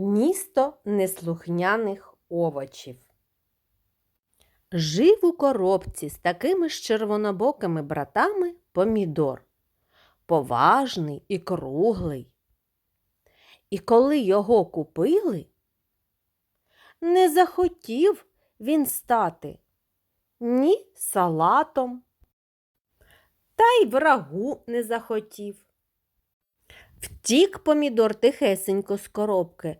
Місто неслухняних овочів. Жив у коробці з такими ж червонобокими братами помідор. Поважний і круглий. І коли його купили, не захотів він стати ні салатом, та й врагу не захотів. Втік помідор тихесенько з коробки,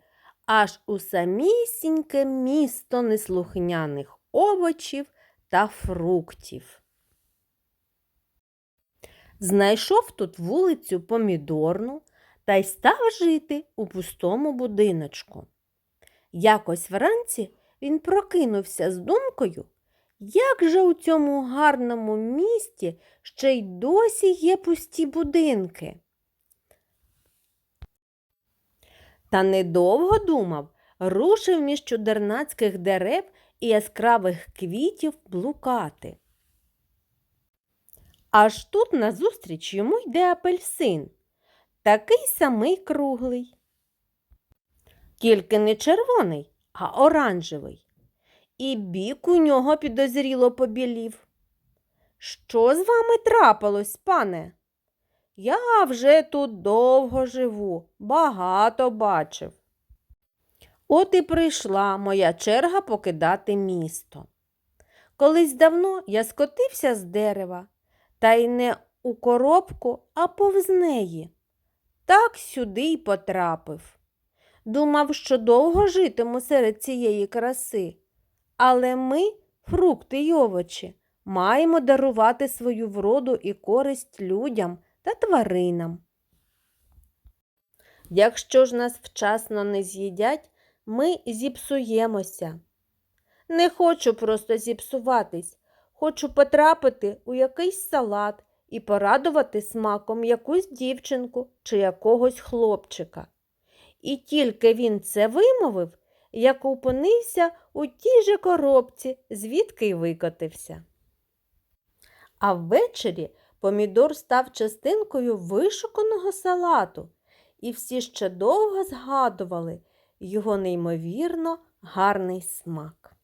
аж у самісіньке місто неслухняних овочів та фруктів. Знайшов тут вулицю помідорну та й став жити у пустому будиночку. Якось вранці він прокинувся з думкою, як же у цьому гарному місті ще й досі є пусті будинки. Та недовго думав, рушив між чудернацьких дерев і яскравих квітів блукати. Аж тут назустріч йому йде апельсин, такий самий круглий. Тільки не червоний, а оранжевий. І бік у нього підозріло побілів. Що з вами трапилось, пане? Я вже тут довго живу, багато бачив. От і прийшла моя черга покидати місто. Колись давно я скотився з дерева, та й не у коробку, а повз неї. Так сюди й потрапив. Думав, що довго житиму серед цієї краси, але ми, фрукти й овочі, маємо дарувати свою вроду і користь людям та тваринам. Якщо ж нас вчасно не з'їдять, ми зіпсуємося. Не хочу просто зіпсуватись, хочу потрапити у якийсь салат і порадувати смаком якусь дівчинку чи якогось хлопчика. І тільки він це вимовив, як опинився у тій же коробці, звідки й викотився. А ввечері помідор став частинкою вишуканого салату, і всі ще довго згадували його неймовірно гарний смак.